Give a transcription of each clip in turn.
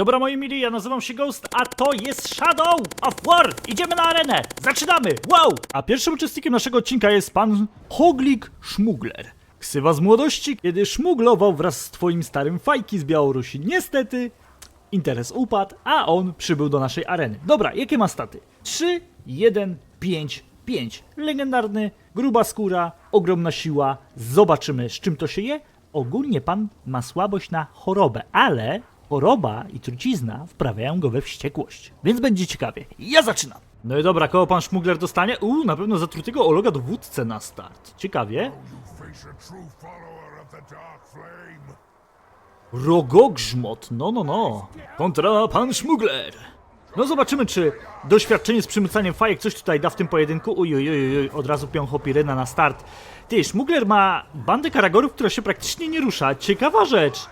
Dobra moi mili, ja nazywam się Ghost, a to jest Shadow of War! Idziemy na arenę! Zaczynamy! Wow! A pierwszym uczestnikiem naszego odcinka jest pan Hoglik Szmugler. Ksywa z młodości, kiedy szmuglował wraz z twoim starym fajki z Białorusi. Niestety, interes upadł, a on przybył do naszej areny. Dobra, jakie ma staty? 3, 1, 5, 5. Legendarny, gruba skóra, ogromna siła. Zobaczymy, z czym to się je. Ogólnie pan ma słabość na chorobę, ale choroba i trucizna wprawiają go we wściekłość. Więc będzie ciekawie. Ja zaczynam. No i dobra, koło pan szmugler dostanie? Uuu, na pewno zatrutego Ologa dowódcę na start. Ciekawie. Rogogrzmot, no no no. Kontra pan szmugler. No zobaczymy, czy doświadczenie z przymycaniem fajek coś tutaj da w tym pojedynku. Uj, uj, uj, uj, od razu piąch Hopiryna na start. Ty, szmugler ma bandę karagorów, która się praktycznie nie rusza. Ciekawa rzecz.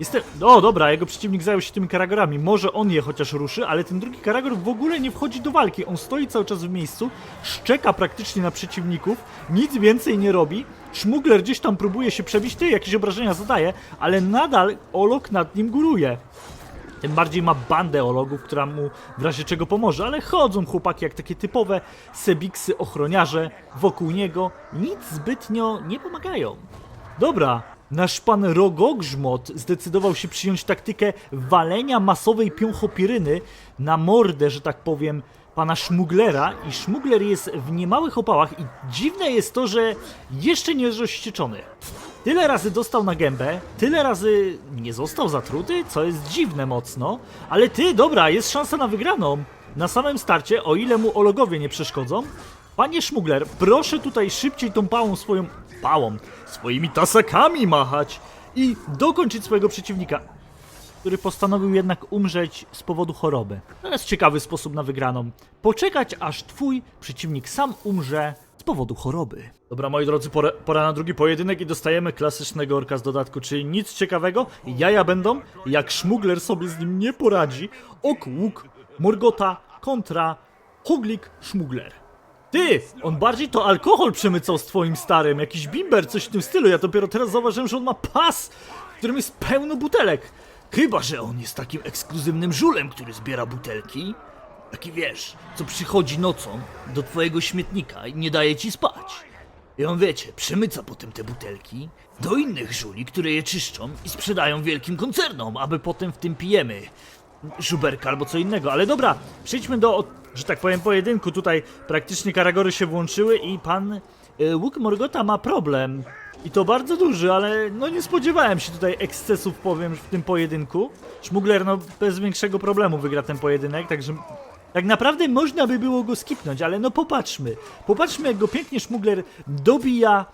Jestem... O, dobra, jego przeciwnik zajął się tymi karagorami. Może on je chociaż ruszy, ale ten drugi karagor w ogóle nie wchodzi do walki. On stoi cały czas w miejscu, szczeka praktycznie na przeciwników, nic więcej nie robi. Szmugler gdzieś tam próbuje się przebić, ty jakieś obrażenia zadaje, ale nadal Olok nad nim góruje. Tym bardziej ma bandę ologów, która mu w razie czego pomoże, ale chodzą chłopaki jak takie typowe sebiksy ochroniarze wokół niego. Nic zbytnio nie pomagają. Dobra, nasz pan Rogogrzmot zdecydował się przyjąć taktykę walenia masowej piąchopiryny na mordę, że tak powiem, pana Szmuglera i Szmugler jest w niemałych opałach i dziwne jest to, że jeszcze nie jest rozścieczony. Tyle razy dostał na gębę, tyle razy nie został zatruty, co jest dziwne mocno, ale ty, dobra, jest szansa na wygraną. Na samym starcie, o ile mu ologowie nie przeszkodzą. Panie Szmugler, proszę tutaj szybciej tą pałą swoją... pałą, swoimi tasakami machać i dokończyć swojego przeciwnika, który postanowił jednak umrzeć z powodu choroby. To jest ciekawy sposób na wygraną. Poczekać, aż twój przeciwnik sam umrze z powodu choroby. Dobra, moi drodzy, pora, pora na drugi pojedynek i dostajemy klasycznego orka z dodatku, czyli nic ciekawego. Jaja będą, jak szmugler sobie z nim nie poradzi. Ok, łuk, morgota kontra huglik, szmugler. Ty! On bardziej to alkohol przemycał z twoim starym, jakiś bimber, coś w tym stylu. Ja dopiero teraz zauważyłem, że on ma pas, w którym jest pełno butelek. Chyba, że on jest takim ekskluzywnym żulem, który zbiera butelki. Taki wiesz, co przychodzi nocą do twojego śmietnika i nie daje ci spać. I on wiecie, przemyca potem te butelki do innych żuli, które je czyszczą i sprzedają wielkim koncernom, aby potem w tym pijemy żuberka albo co innego. Ale dobra, przejdźmy do, że tak powiem, pojedynku. Tutaj praktycznie karagory się włączyły i pan y, Łuk Morgota ma problem. I to bardzo duży, ale no nie spodziewałem się tutaj ekscesów, powiem, w tym pojedynku. Szmugler no bez większego problemu wygra ten pojedynek, także tak naprawdę można by było go skipnąć, ale no popatrzmy. Popatrzmy jak go pięknie Szmugler dobija,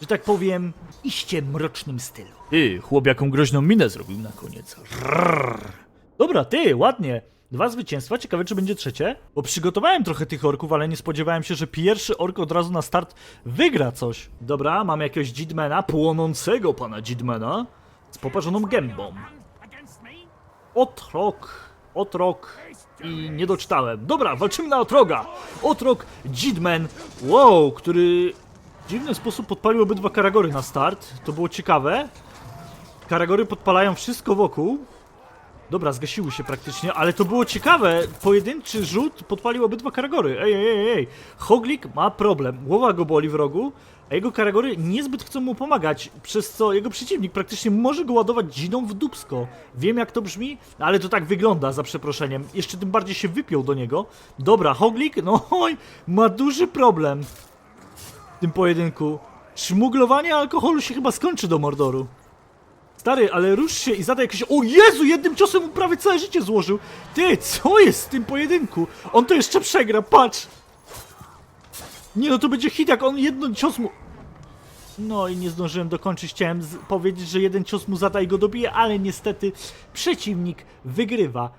że tak powiem, iście mrocznym stylu. Ty, chłop jaką groźną minę zrobił na koniec. Rrrr. Dobra, ty, ładnie. Dwa zwycięstwa, ciekawe czy będzie trzecie? Bo przygotowałem trochę tych orków, ale nie spodziewałem się, że pierwszy ork od razu na start wygra coś. Dobra, mamy jakiegoś Jidmana, płonącego pana Jidmana z poparzoną gębą. Otrok, otrok i nie doczytałem. Dobra, walczymy na otroga. Otrok, Jidman, wow, który w dziwny sposób podpalił obydwa karagory na start. To było ciekawe. Karagory podpalają wszystko wokół. Dobra, zgasiły się praktycznie, ale to było ciekawe. Pojedynczy rzut podpalił obydwa karagory. Ej, ej, ej, ej. Hoglik ma problem. Głowa go boli w rogu, a jego karagory niezbyt chcą mu pomagać, przez co jego przeciwnik praktycznie może go ładować dziną w dupsko. Wiem jak to brzmi, ale to tak wygląda, za przeproszeniem. Jeszcze tym bardziej się wypiął do niego. Dobra, Hoglik, no oj, ma duży problem w tym pojedynku. Szmuglowanie alkoholu się chyba skończy do Mordoru. Stary, ale rusz się i zadaj jakieś... O Jezu, jednym ciosem mu prawie całe życie złożył. Ty, co jest w tym pojedynku? On to jeszcze przegra, patrz. Nie no, to będzie hit, jak on jedno cios mu... No i nie zdążyłem dokończyć, chciałem powiedzieć, że jeden cios mu zada i go dobije, ale niestety przeciwnik wygrywa.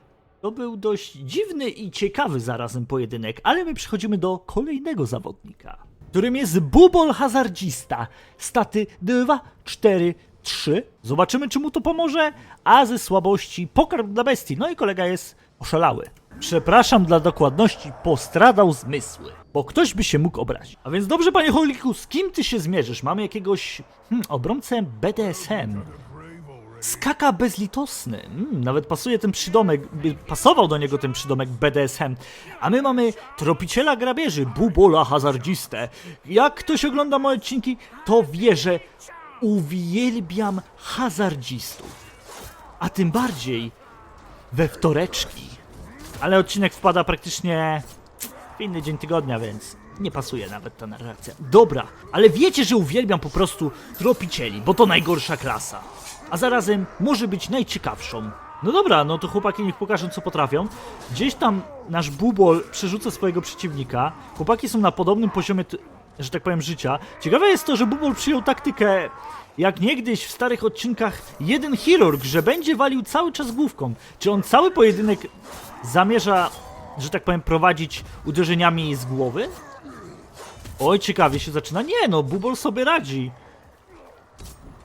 To był dość dziwny i ciekawy zarazem pojedynek, ale my przechodzimy do kolejnego zawodnika, którym jest Bubol Hazardzista. Staty 2, 4, 3. Zobaczymy, czy mu to pomoże, a ze słabości pokarm dla bestii. No i kolega jest oszalały. Przepraszam dla dokładności, postradał zmysły, bo ktoś by się mógł obrazić. A więc dobrze, panie Holiku, z kim ty się zmierzysz? Mamy jakiegoś hmm, obrońcę BDSM. Skaka bezlitosny. Mm, nawet pasuje ten przydomek, pasował do niego ten przydomek BDSM. A my mamy tropiciela grabieży, bubola hazardziste. Jak ktoś ogląda moje odcinki, to wie, że uwielbiam hazardzistów. A tym bardziej we wtoreczki. Ale odcinek wpada praktycznie w inny dzień tygodnia, więc nie pasuje nawet ta narracja. Dobra, ale wiecie, że uwielbiam po prostu tropicieli, bo to najgorsza klasa. A zarazem może być najciekawszą. No dobra, no to chłopaki niech pokażą co potrafią. Gdzieś tam nasz bubol przerzuca swojego przeciwnika. Chłopaki są na podobnym poziomie, że tak powiem, życia. Ciekawe jest to, że bubol przyjął taktykę jak niegdyś w starych odcinkach jeden chirurg, że będzie walił cały czas główką. Czy on cały pojedynek zamierza, że tak powiem, prowadzić uderzeniami z głowy? Oj, ciekawie się zaczyna. Nie no, Bubol sobie radzi.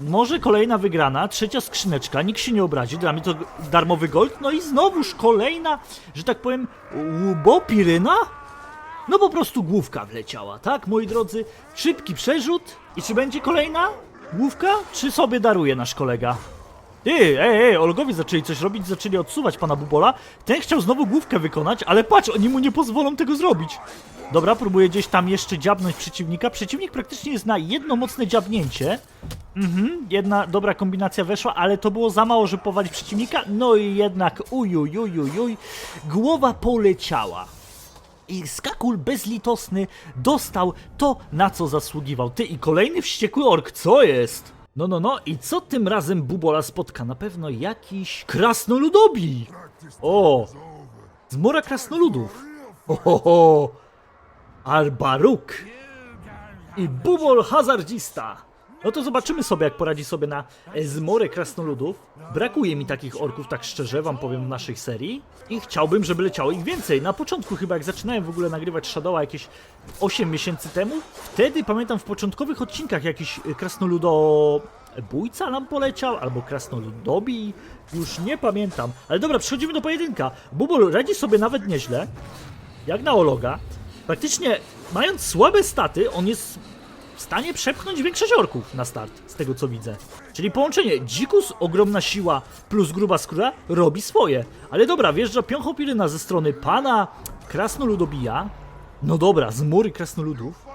Może kolejna wygrana, trzecia skrzyneczka, nikt się nie obrazi, dla mnie to darmowy gold, no i znowuż kolejna, że tak powiem, łubopiryna? No po prostu główka wleciała, tak moi drodzy? Szybki przerzut i czy będzie kolejna główka, czy sobie daruje nasz kolega? Ty, ej, ej, Olgowie zaczęli coś robić, zaczęli odsuwać pana Bubola. Ten chciał znowu główkę wykonać, ale patrz, oni mu nie pozwolą tego zrobić. Dobra, próbuję gdzieś tam jeszcze dziabnąć przeciwnika. Przeciwnik praktycznie jest na jedno mocne dziabnięcie. Mhm, jedna dobra kombinacja weszła, ale to było za mało, żeby powalić przeciwnika. No i jednak ujujujujuj, głowa poleciała. I skakul bezlitosny dostał to, na co zasługiwał. Ty i kolejny wściekły ork, co jest? No, no, no, i co tym razem Bubola spotka? Na pewno jakiś krasnoludobi! O! Zmora krasnoludów! Ho, ho, ho! Arbaruk! I Bubol hazardzista! No to zobaczymy sobie, jak poradzi sobie na e, zmorę krasnoludów. Brakuje mi takich orków, tak szczerze wam powiem, w naszej serii. I chciałbym, żeby leciało ich więcej. Na początku chyba, jak zaczynałem w ogóle nagrywać Shadowa jakieś 8 miesięcy temu, wtedy pamiętam w początkowych odcinkach jakiś e, krasnoludobójca nam poleciał, albo krasnoludobi, już nie pamiętam. Ale dobra, przechodzimy do pojedynka. Bubol radzi sobie nawet nieźle, jak na Ologa. Praktycznie, mając słabe staty, on jest stanie przepchnąć większość orków na start, z tego co widzę. Czyli połączenie dzikus, ogromna siła plus gruba skóra robi swoje. Ale dobra, wjeżdża piąchopiryna ze strony pana krasnoludobija. No dobra, z mury krasnoludów.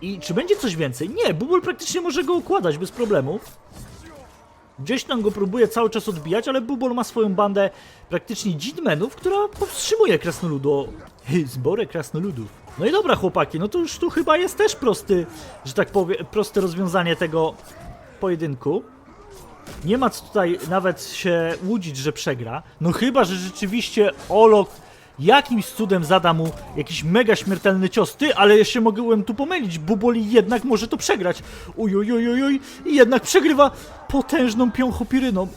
I czy będzie coś więcej? Nie, Bubol praktycznie może go układać bez problemu. Gdzieś tam go próbuje cały czas odbijać, ale Bubol ma swoją bandę praktycznie Dzidmenów, która powstrzymuje krasnoludo... zborę krasnoludów. No i dobra chłopaki, no to już tu chyba jest też prosty, że tak powiem, proste rozwiązanie tego pojedynku. Nie ma co tutaj nawet się łudzić, że przegra. No chyba, że rzeczywiście Olok jakimś cudem zada mu jakiś mega śmiertelny cios. Ty, ale ja się mogłem tu pomylić. Buboli jednak może to przegrać. Ujujujujuj. I jednak przegrywa potężną piąchopiryną.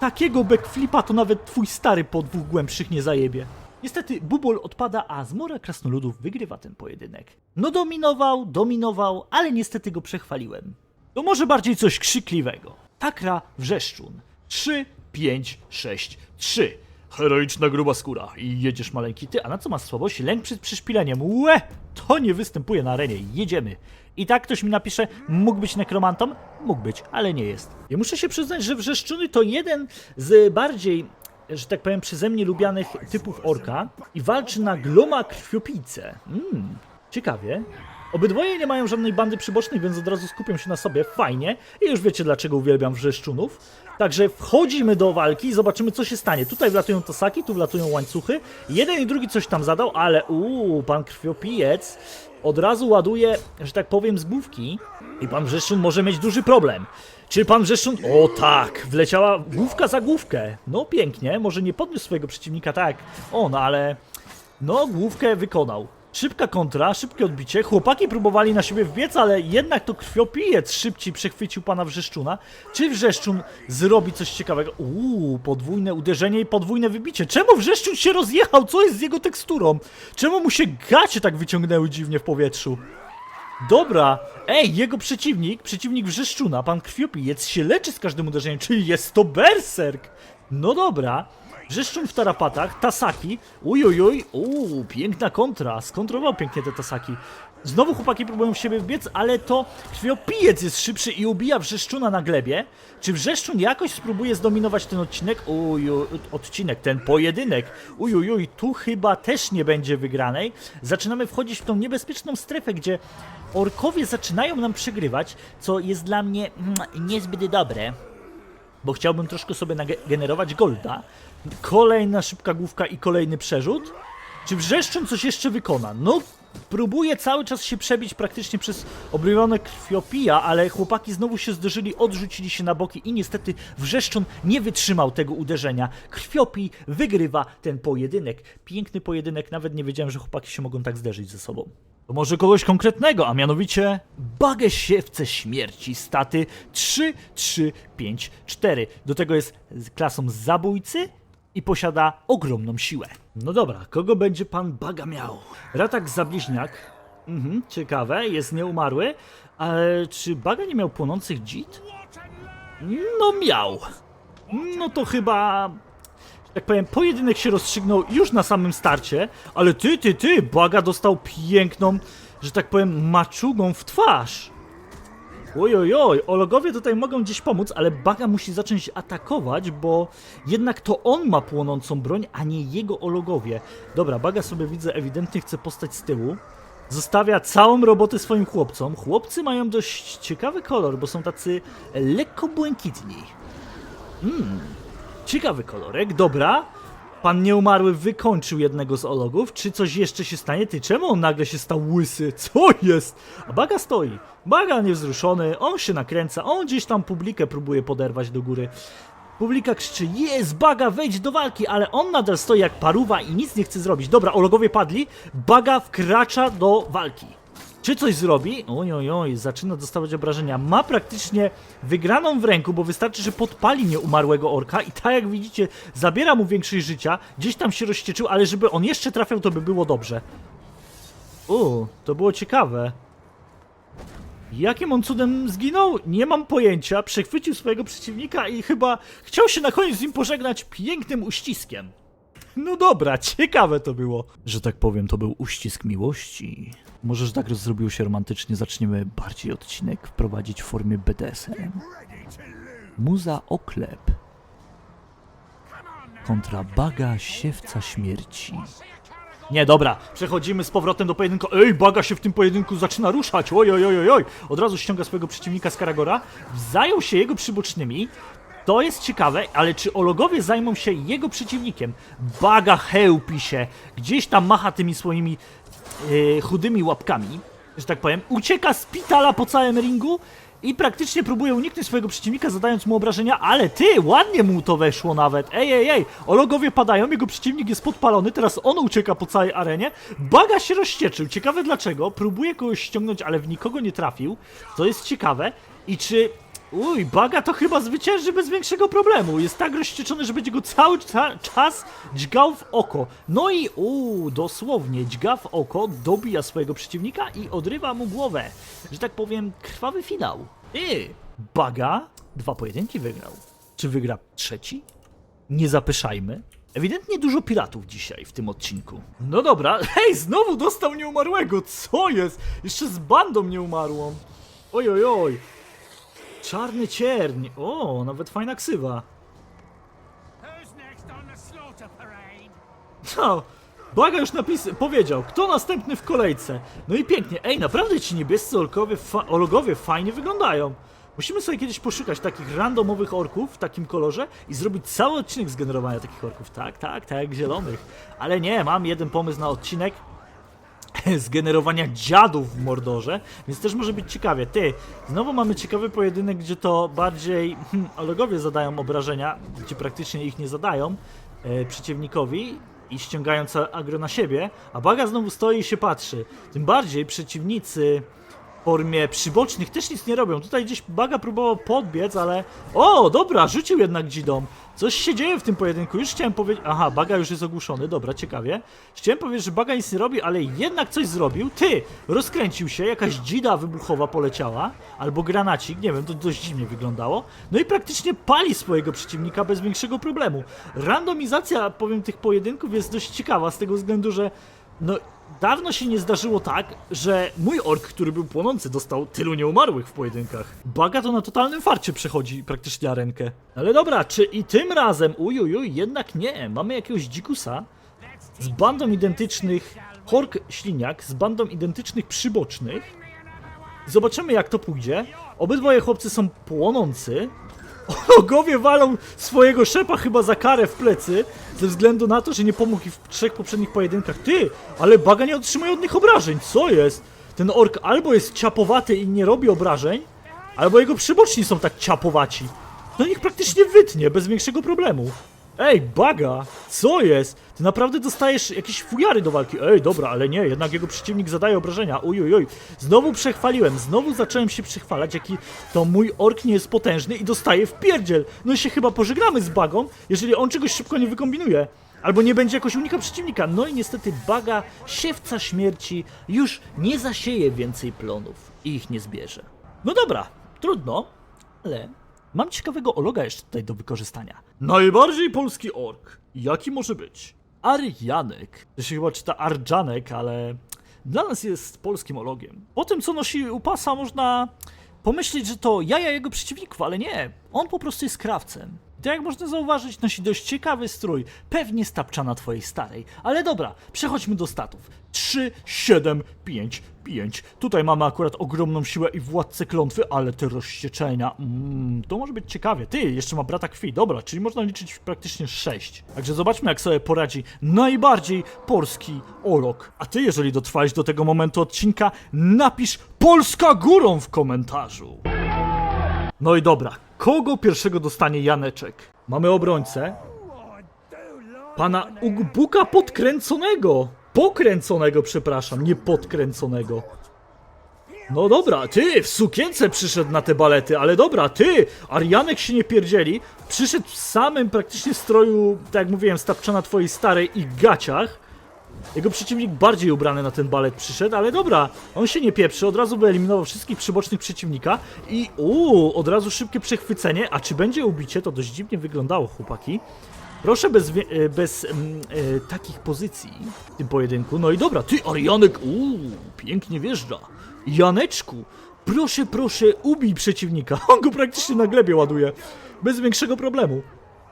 Takiego backflipa to nawet twój stary po dwóch głębszych nie zajebie. Niestety Bubol odpada, a Zmora Krasnoludów wygrywa ten pojedynek. No dominował, dominował, ale niestety go przechwaliłem. To może bardziej coś krzykliwego. Takra wrzeszczun. 3, 5, 6, 3. Heroiczna gruba skóra. I jedziesz maleńki ty, a na co masz słabość? Lęk przed przyszpileniem. Łe! To nie występuje na arenie. Jedziemy. I tak ktoś mi napisze, mógł być nekromantą? Mógł być, ale nie jest. Ja muszę się przyznać, że wrzeszczuny to jeden z bardziej że tak powiem, przeze mnie lubianych typów orka i walczy na gloma krwiopijce. Mmm, ciekawie. Obydwoje nie mają żadnej bandy przybocznej, więc od razu skupią się na sobie. Fajnie. I już wiecie, dlaczego uwielbiam wrzeszczunów. Także wchodzimy do walki i zobaczymy, co się stanie. Tutaj wlatują tosaki, tu wlatują łańcuchy. Jeden i drugi coś tam zadał, ale uuu, pan krwiopijec od razu ładuje, że tak powiem, z główki. I pan Wrzeszczun może mieć duży problem. Czy pan Wrzeszczun... O tak, wleciała główka za główkę. No pięknie, może nie podniósł swojego przeciwnika tak on, ale... No, główkę wykonał. Szybka kontra, szybkie odbicie. Chłopaki próbowali na siebie wbiec, ale jednak to krwiopijec szybciej przechwycił pana Wrzeszczuna. Czy Wrzeszczun zrobi coś ciekawego? Uuu, podwójne uderzenie i podwójne wybicie. Czemu Wrzeszczun się rozjechał? Co jest z jego teksturą? Czemu mu się gacie tak wyciągnęły dziwnie w powietrzu? Dobra, ej, jego przeciwnik, przeciwnik Wrzeszczuna, pan Krwiopijec się leczy z każdym uderzeniem, czyli jest to berserk. No dobra, Wrzeszczun w tarapatach, Tasaki, ujujuj, uuu, piękna kontra, skontrował pięknie te Tasaki. Znowu chłopaki próbują w siebie wbiec, ale to krwiopijec jest szybszy i ubija wrzeszczuna na glebie. Czy wrzeszczun jakoś spróbuje zdominować ten odcinek? Uju, odcinek, ten pojedynek. Ujujuj, tu chyba też nie będzie wygranej. Zaczynamy wchodzić w tą niebezpieczną strefę, gdzie orkowie zaczynają nam przegrywać, co jest dla mnie mm, niezbyt dobre bo chciałbym troszkę sobie nagenerować golda. Kolejna szybka główka i kolejny przerzut. Czy wrzeszczyn coś jeszcze wykona? No, próbuje cały czas się przebić praktycznie przez obrywione krwiopija, ale chłopaki znowu się zderzyli, odrzucili się na boki i niestety wrzeszczon nie wytrzymał tego uderzenia. Krwiopij wygrywa ten pojedynek. Piękny pojedynek, nawet nie wiedziałem, że chłopaki się mogą tak zderzyć ze sobą. To może kogoś konkretnego, a mianowicie Bagę Siewce Śmierci staty 3, 3, 5, 4. Do tego jest klasą zabójcy i posiada ogromną siłę. No dobra, kogo będzie pan Baga miał? Ratak Zabliźniak. Mhm, ciekawe, jest nieumarły. Ale czy Baga nie miał płonących dzit? No miał. No to chyba tak powiem, pojedynek się rozstrzygnął już na samym starcie, ale ty, ty, ty, Baga dostał piękną, że tak powiem, maczugą w twarz. Oj, oj, ologowie tutaj mogą gdzieś pomóc, ale Baga musi zacząć atakować, bo jednak to on ma płonącą broń, a nie jego ologowie. Dobra, Baga sobie widzę, ewidentnie chce postać z tyłu. Zostawia całą robotę swoim chłopcom. Chłopcy mają dość ciekawy kolor, bo są tacy lekko błękitni. Ciekawy kolorek, dobra. Pan nieumarły wykończył jednego z ologów. Czy coś jeszcze się stanie? Ty, czemu on nagle się stał łysy? Co jest? A Baga stoi. Baga niewzruszony, on się nakręca, on gdzieś tam publikę próbuje poderwać do góry. Publika krzyczy, jest Baga, wejdź do walki, ale on nadal stoi jak paruwa i nic nie chce zrobić. Dobra, ologowie padli, Baga wkracza do walki. Czy coś zrobi? Oj, oj, oj, zaczyna dostawać obrażenia. Ma praktycznie wygraną w ręku, bo wystarczy, że podpali nieumarłego orka i tak jak widzicie, zabiera mu większość życia. Gdzieś tam się rozścieczył, ale żeby on jeszcze trafiał, to by było dobrze. U, to było ciekawe. Jakim on cudem zginął? Nie mam pojęcia. Przechwycił swojego przeciwnika i chyba chciał się na koniec z nim pożegnać pięknym uściskiem. No dobra, ciekawe to było. Że tak powiem, to był uścisk miłości. Może, że tak zrobiło się romantycznie, zaczniemy bardziej odcinek wprowadzić w formie BDSM. Muza oklep kontra baga siewca śmierci. Nie, dobra, przechodzimy z powrotem do pojedynku. Ej, Baga się w tym pojedynku zaczyna ruszać. Oj, oj, oj, oj, oj. Od razu ściąga swojego przeciwnika z Karagora. Zajął się jego przybocznymi. To jest ciekawe, ale czy Ologowie zajmą się jego przeciwnikiem? Baga chełpi się. Gdzieś tam macha tymi swoimi e, chudymi łapkami, że tak powiem. Ucieka z pitala po całym ringu i praktycznie próbuje uniknąć swojego przeciwnika, zadając mu obrażenia, ale ty, ładnie mu to weszło nawet. Ej, ej, ej, Ologowie padają, jego przeciwnik jest podpalony, teraz on ucieka po całej arenie. Baga się rozścieczył, ciekawe dlaczego, próbuje kogoś ściągnąć, ale w nikogo nie trafił. To jest ciekawe. I czy... Uj, Baga to chyba zwycięży bez większego problemu. Jest tak rozścieczony, że będzie go cały cza- czas dźgał w oko. No i uuu, dosłownie dźga w oko, dobija swojego przeciwnika i odrywa mu głowę. Że tak powiem, krwawy finał. I Baga dwa pojedynki wygrał. Czy wygra trzeci? Nie zapyszajmy. Ewidentnie dużo piratów dzisiaj w tym odcinku. No dobra, hej, znowu dostał nieumarłego. Co jest? Jeszcze z bandą nieumarłą. Oj, oj, oj. Czarny cierń. O, nawet fajna ksywa. No, Baga już napis powiedział, kto następny w kolejce. No i pięknie. Ej, naprawdę ci niebiescy orkowie, fa fajnie wyglądają. Musimy sobie kiedyś poszukać takich randomowych orków w takim kolorze i zrobić cały odcinek z generowania takich orków. Tak, tak, tak zielonych. Ale nie, mam jeden pomysł na odcinek z generowania dziadów w Mordorze, więc też może być ciekawie. Ty, znowu mamy ciekawy pojedynek, gdzie to bardziej hmm, ologowie zadają obrażenia, gdzie praktycznie ich nie zadają e, przeciwnikowi i ściągają całe agro na siebie, a Baga znowu stoi i się patrzy. Tym bardziej przeciwnicy formie przybocznych też nic nie robią. Tutaj gdzieś Baga próbował podbiec, ale... O, dobra, rzucił jednak dzidą. Coś się dzieje w tym pojedynku. Już chciałem powiedzieć... Aha, Baga już jest ogłuszony, dobra, ciekawie. Chciałem powiedzieć, że Baga nic nie robi, ale jednak coś zrobił. Ty! Rozkręcił się, jakaś dzida wybuchowa poleciała. Albo granacik, nie wiem, to dość dziwnie wyglądało. No i praktycznie pali swojego przeciwnika bez większego problemu. Randomizacja, powiem, tych pojedynków jest dość ciekawa, z tego względu, że No, dawno się nie zdarzyło tak, że mój ork, który był płonący, dostał tylu nieumarłych w pojedynkach. Baga to na totalnym farcie przechodzi praktycznie arenkę. Ale dobra, czy i tym razem, ujujuj, jednak nie, mamy jakiegoś dzikusa z bandą identycznych hork śliniak, z bandą identycznych przybocznych. Zobaczymy jak to pójdzie. Obydwoje chłopcy są płonący. Ogowie walą swojego szepa chyba za karę w plecy, ze względu na to, że nie pomógł im w trzech poprzednich pojedynkach. Ty, ale Baga nie otrzymuje od nich obrażeń, co jest? Ten ork albo jest ciapowaty i nie robi obrażeń, albo jego przyboczni są tak ciapowaci. No ich praktycznie wytnie, bez większego problemu. Ej, Baga, co jest? Ty naprawdę dostajesz jakieś fujary do walki. Ej, dobra, ale nie, jednak jego przeciwnik zadaje obrażenia. Uj, uj, uj. Znowu przechwaliłem, znowu zacząłem się przechwalać, jaki to mój ork nie jest potężny i dostaje w pierdziel. No i się chyba pożegnamy z Bagą, jeżeli on czegoś szybko nie wykombinuje. Albo nie będzie jakoś unika przeciwnika. No i niestety Baga, siewca śmierci, już nie zasieje więcej plonów i ich nie zbierze. No dobra, trudno, ale mam ciekawego ologa jeszcze tutaj do wykorzystania. Najbardziej polski ork. Jaki może być? Arianek. To się chyba czyta Arjanek, ale dla nas jest polskim ologiem. Po tym, co nosi u pasa, można pomyśleć, że to jaja jego przeciwników, ale nie. On po prostu jest krawcem. To jak można zauważyć, nosi dość ciekawy strój, pewnie stapcza na twojej starej. Ale dobra, przechodźmy do statów. 3, 7, 5, 5. Tutaj mamy akurat ogromną siłę i władcę klątwy, ale te rozścieczenia, mm, to może być ciekawie. Ty, jeszcze ma brata krwi, dobra, czyli można liczyć praktycznie 6. Także zobaczmy, jak sobie poradzi najbardziej polski olok. A ty, jeżeli dotrwałeś do tego momentu odcinka, napisz Polska górą w komentarzu. No i dobra, kogo pierwszego dostanie Janeczek? Mamy obrońcę, pana Ugbuka podkręconego. Pokręconego, przepraszam, nie podkręconego. No dobra, ty w sukience przyszedł na te balety, ale dobra, ty, Arianek się nie pierdzieli, przyszedł w samym praktycznie stroju, tak jak mówiłem, stapczana twojej starej i gaciach. Jego przeciwnik bardziej ubrany na ten balet przyszedł, ale dobra, on się nie pieprzy, od razu wyeliminował wszystkich przybocznych przeciwnika i uuu, od razu szybkie przechwycenie, a czy będzie ubicie, to dość dziwnie wyglądało, chłopaki. Proszę bez, e, bez mm, e, takich pozycji w tym pojedynku. No i dobra, ty Arianek, uuu, pięknie wjeżdża. Janeczku, proszę, proszę, ubij przeciwnika. On go praktycznie na glebie ładuje. Bez większego problemu.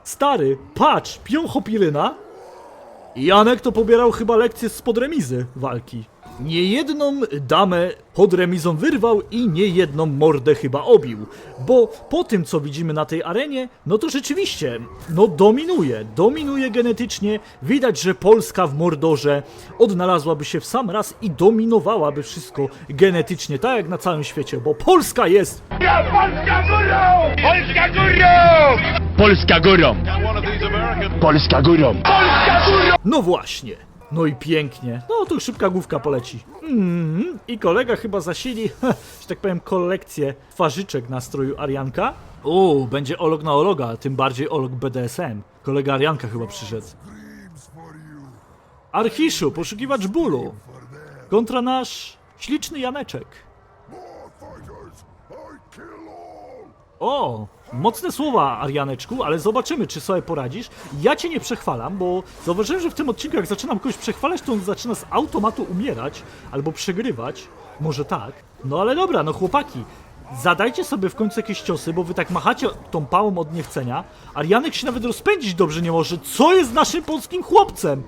Stary, patrz, pią hopiryna, Janek to pobierał chyba lekcję spod remizy walki. Niejedną damę pod remizą wyrwał i niejedną mordę chyba obił. Bo po tym co widzimy na tej arenie, no to rzeczywiście, no dominuje, dominuje genetycznie. Widać, że Polska w Mordorze odnalazłaby się w sam raz i dominowałaby wszystko genetycznie, tak jak na całym świecie, bo Polska jest Polska górą! Polska górą! Polska górą! Polska górą! Polska górą! No właśnie. No i pięknie. No tu szybka główka poleci. Mm, I kolega chyba zasili, że tak powiem, kolekcję twarzyczek na stroju Arianka. Uuu, będzie olog na ologa, tym bardziej olog BDSM. Kolega Arianka chyba przyszedł. Archiszu, poszukiwacz bólu. Kontra nasz śliczny Janeczek. O, mocne słowa, Arianeczku, ale zobaczymy, czy sobie poradzisz. Ja cię nie przechwalam, bo zauważyłem, że w tym odcinku, jak zaczynam kogoś przechwalać, to on zaczyna z automatu umierać albo przegrywać. Może tak. No ale dobra, no chłopaki. Zadajcie sobie w końcu jakieś ciosy, bo wy tak machacie tą pałą od niechcenia. Arianek się nawet rozpędzić dobrze nie może. Co jest naszym polskim chłopcem?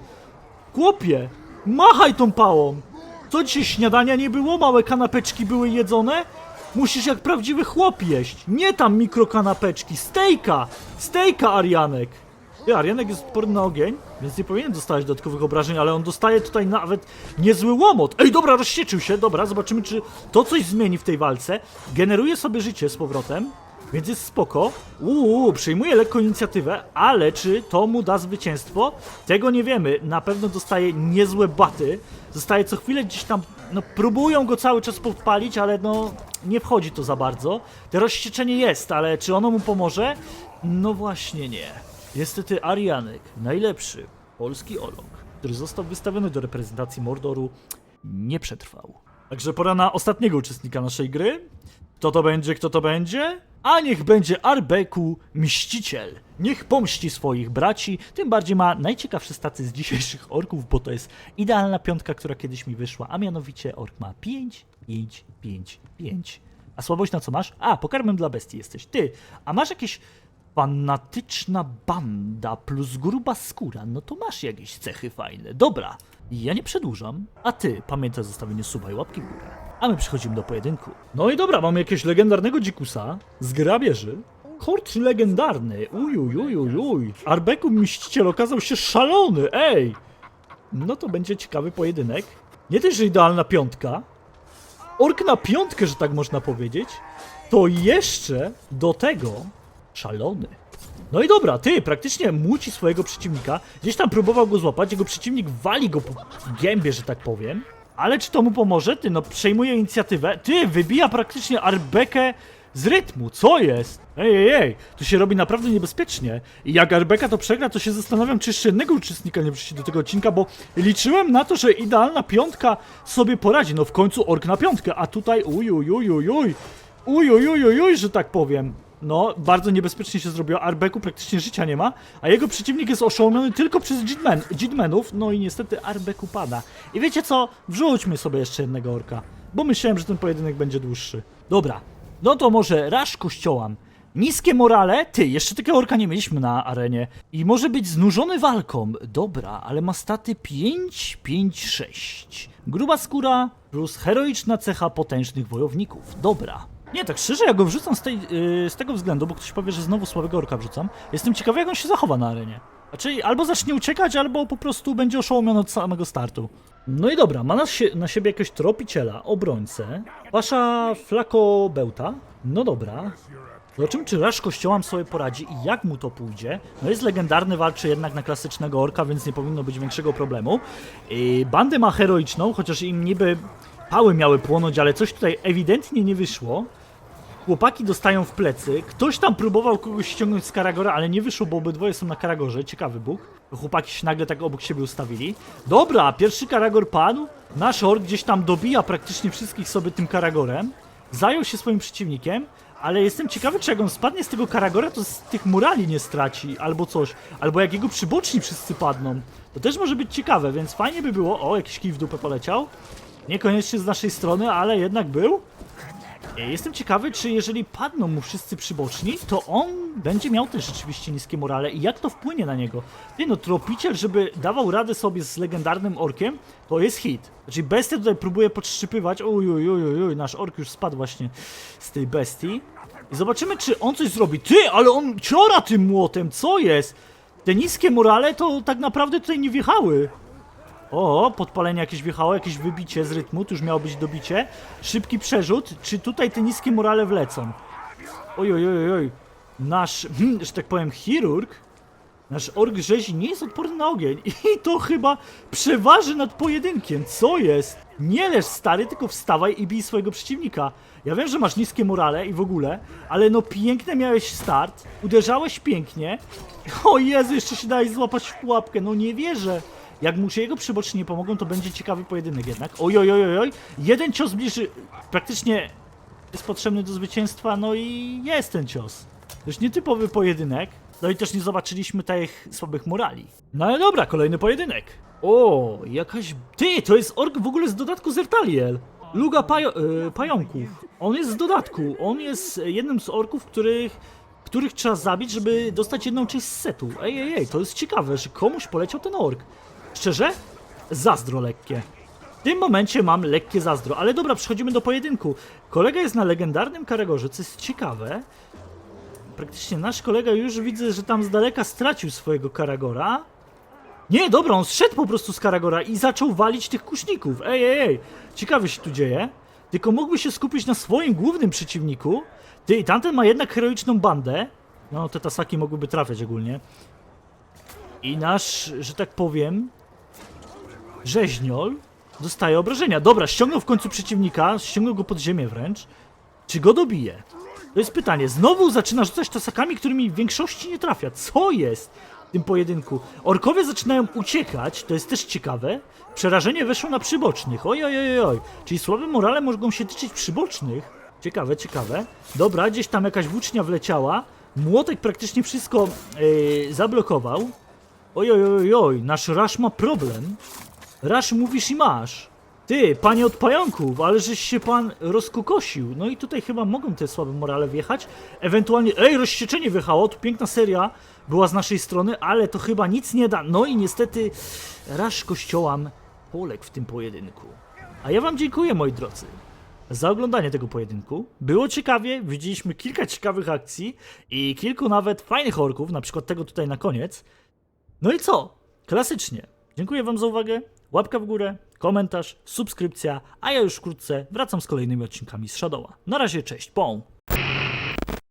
Chłopie, machaj tą pałą. Co dzisiaj śniadania nie było? Małe kanapeczki były jedzone? Musisz jak prawdziwy chłop jeść. Nie tam mikrokanapeczki. Stejka! Stejka, Arianek! Ty, Arianek jest odporny na ogień, więc nie powinien dostawać dodatkowych obrażeń, ale on dostaje tutaj nawet niezły łomot. Ej, dobra, rozścieczył się. Dobra, zobaczymy, czy to coś zmieni w tej walce. Generuje sobie życie z powrotem. Więc jest spoko. Uuu, przyjmuje lekko inicjatywę, ale czy to mu da zwycięstwo? Tego nie wiemy. Na pewno dostaje niezłe baty. Zostaje co chwilę gdzieś tam, no próbują go cały czas podpalić, ale no nie wchodzi to za bardzo. To rozścieczenie jest, ale czy ono mu pomoże? No właśnie nie. Niestety Arianek, najlepszy polski olog, który został wystawiony do reprezentacji Mordoru, nie przetrwał. Także pora na ostatniego uczestnika naszej gry. Kto to będzie, kto to będzie? A niech będzie Arbeku Mściciel. Niech pomści swoich braci, tym bardziej ma najciekawsze staty z dzisiejszych orków, bo to jest idealna piątka, która kiedyś mi wyszła, a mianowicie ork ma 5, 5, 5, 5. A słabość na co masz? A, pokarmem dla bestii jesteś. Ty, a masz jakieś fanatyczna banda plus gruba skóra, no to masz jakieś cechy fajne. Dobra, ja nie przedłużam, a ty pamiętaj o zostawieniu suba i łapki w górę. A my przechodzimy do pojedynku. No i dobra, mamy jakiegoś legendarnego dzikusa z grabieży. Kort legendarny, uj, uj, uj, uj, uj. Arbeku Mściciel okazał się szalony, ej! No to będzie ciekawy pojedynek. Nie też, że idealna piątka. Ork na piątkę, że tak można powiedzieć. To jeszcze do tego szalony. No i dobra, ty praktycznie muci swojego przeciwnika. Gdzieś tam próbował go złapać, jego przeciwnik wali go po gębie, że tak powiem. Ale czy to mu pomoże? Ty, no przejmuje inicjatywę. Ty, wybija praktycznie Arbekę z rytmu. Co jest? Ej, ej, ej, tu się robi naprawdę niebezpiecznie. I jak Arbeka to przegra, to się zastanawiam, czy jeszcze jednego uczestnika nie wrzuci do tego odcinka, bo liczyłem na to, że idealna piątka sobie poradzi. No w końcu ork na piątkę, a tutaj uj, uj, uj, uj, uj. Uj, uj, uj, uj, uj, że tak powiem. No, bardzo niebezpiecznie się zrobiło. Arbeku praktycznie życia nie ma, a jego przeciwnik jest oszołomiony tylko przez Jidmen, Jidmenów. No i niestety Arbeku pada. I wiecie co? Wrzućmy sobie jeszcze jednego orka, bo myślałem, że ten pojedynek będzie dłuższy. Dobra, no to może Rasz Kościołam. Niskie morale? Ty, jeszcze takiego orka nie mieliśmy na arenie. I może być znużony walką. Dobra, ale ma staty 5, 5, 6. Gruba skóra plus heroiczna cecha potężnych wojowników. Dobra. Nie, tak szczerze, ja go wrzucam z, tej, yy, z tego względu, bo ktoś powie, że znowu słabego orka wrzucam. Jestem ciekawy, jak on się zachowa na arenie. Znaczy, albo zacznie uciekać, albo po prostu będzie oszołomiony od samego startu. No i dobra, ma na, sie na siebie jakiegoś tropiciela, obrońcę. Wasza flako bełta. No dobra. Zobaczymy, czy Rasz Kościołam sobie poradzi i jak mu to pójdzie. No jest legendarny, walczy jednak na klasycznego orka, więc nie powinno być większego problemu. Yy, bandę ma heroiczną, chociaż im niby pały miały płonąć, ale coś tutaj ewidentnie nie wyszło. Chłopaki dostają w plecy. Ktoś tam próbował kogoś ściągnąć z Karagora, ale nie wyszło, bo obydwoje są na Karagorze. Ciekawy Bóg. Chłopaki się nagle tak obok siebie ustawili. Dobra, pierwszy Karagor padł. Nasz ork gdzieś tam dobija praktycznie wszystkich sobie tym Karagorem. Zajął się swoim przeciwnikiem, ale jestem ciekawy, czy jak on spadnie z tego Karagora, to z tych murali nie straci, albo coś. Albo jak jego przyboczni wszyscy padną. To też może być ciekawe, więc fajnie by było... O, jakiś kij w dupę poleciał. Niekoniecznie z naszej strony, ale jednak był. Jestem ciekawy, czy jeżeli padną mu wszyscy przyboczni, to on będzie miał też rzeczywiście niskie morale i jak to wpłynie na niego. Ty no, tropiciel, żeby dawał radę sobie z legendarnym orkiem, to jest hit. Znaczy bestia tutaj próbuje podszczypywać, uj, uj, uj, uj, uj, nasz ork już spadł właśnie z tej bestii. I zobaczymy, czy on coś zrobi. Ty, ale on ciora tym młotem, co jest? Te niskie morale to tak naprawdę tutaj nie wjechały. O, podpalenie jakieś wjechało, jakieś wybicie z rytmu, tu już miało być dobicie. Szybki przerzut, czy tutaj te niskie morale wlecą? Oj, oj, oj, oj. Nasz, hmm, że tak powiem, chirurg, nasz ork rzezi nie jest odporny na ogień i to chyba przeważy nad pojedynkiem. Co jest? Nie leż stary, tylko wstawaj i bij swojego przeciwnika. Ja wiem, że masz niskie morale i w ogóle, ale no piękny miałeś start, uderzałeś pięknie. O Jezu, jeszcze się dałeś złapać w pułapkę, no nie wierzę. Jak mu się jego przyboczni nie pomogą, to będzie ciekawy pojedynek jednak. Oj, oj, oj, oj. Jeden cios bliży, praktycznie jest potrzebny do zwycięstwa, no i jest ten cios. To już nietypowy pojedynek. No i też nie zobaczyliśmy tych słabych morali. No ale dobra, kolejny pojedynek. O, jakaś... Ty, to jest ork w ogóle z dodatku Zertaliel. Luga pajo... y, pająków. On jest z dodatku. On jest jednym z orków, których których trzeba zabić, żeby dostać jedną część z setu. Ej, ej, ej, to jest ciekawe, że komuś poleciał ten ork. Szczerze? Zazdro lekkie. W tym momencie mam lekkie zazdro, ale dobra, przechodzimy do pojedynku. Kolega jest na legendarnym Karagorze, co jest ciekawe. Praktycznie nasz kolega już widzę, że tam z daleka stracił swojego Karagora. Nie, dobra, on zszedł po prostu z Karagora i zaczął walić tych kuszników. Ej, ej, ej, ciekawe się tu dzieje. Tylko mógłby się skupić na swoim głównym przeciwniku. Ty, i tamten ma jednak heroiczną bandę. No, te tasaki mogłyby trafiać ogólnie. I nasz, że tak powiem, rzeźniol dostaje obrażenia. Dobra, ściągnął w końcu przeciwnika, ściągnął go pod ziemię wręcz. Czy go dobije? To jest pytanie. Znowu zaczyna rzucać tasakami, którymi w większości nie trafia. Co jest w tym pojedynku? Orkowie zaczynają uciekać, to jest też ciekawe. Przerażenie weszło na przybocznych. Oj, oj, oj, oj. Czyli słabe morale mogą się tyczyć przybocznych. Ciekawe, ciekawe. Dobra, gdzieś tam jakaś włócznia wleciała. Młotek praktycznie wszystko yy, zablokował. Oj, oj, oj, oj, nasz Rasz ma problem. Rasz mówisz i masz. Ty, panie od pająków, ale żeś się pan rozkukosił. No i tutaj chyba mogą te słabe morale wjechać. Ewentualnie, ej, rozścieczenie wjechało, tu piękna seria była z naszej strony, ale to chyba nic nie da. No i niestety Rasz kościołam poległ w tym pojedynku. A ja wam dziękuję, moi drodzy, za oglądanie tego pojedynku. Było ciekawie, widzieliśmy kilka ciekawych akcji i kilku nawet fajnych orków, na przykład tego tutaj na koniec. No i co? Klasycznie. Dziękuję Wam za uwagę. Łapka w górę, komentarz, subskrypcja, a ja już wkrótce wracam z kolejnymi odcinkami z Shadowa. Na razie, cześć, pą!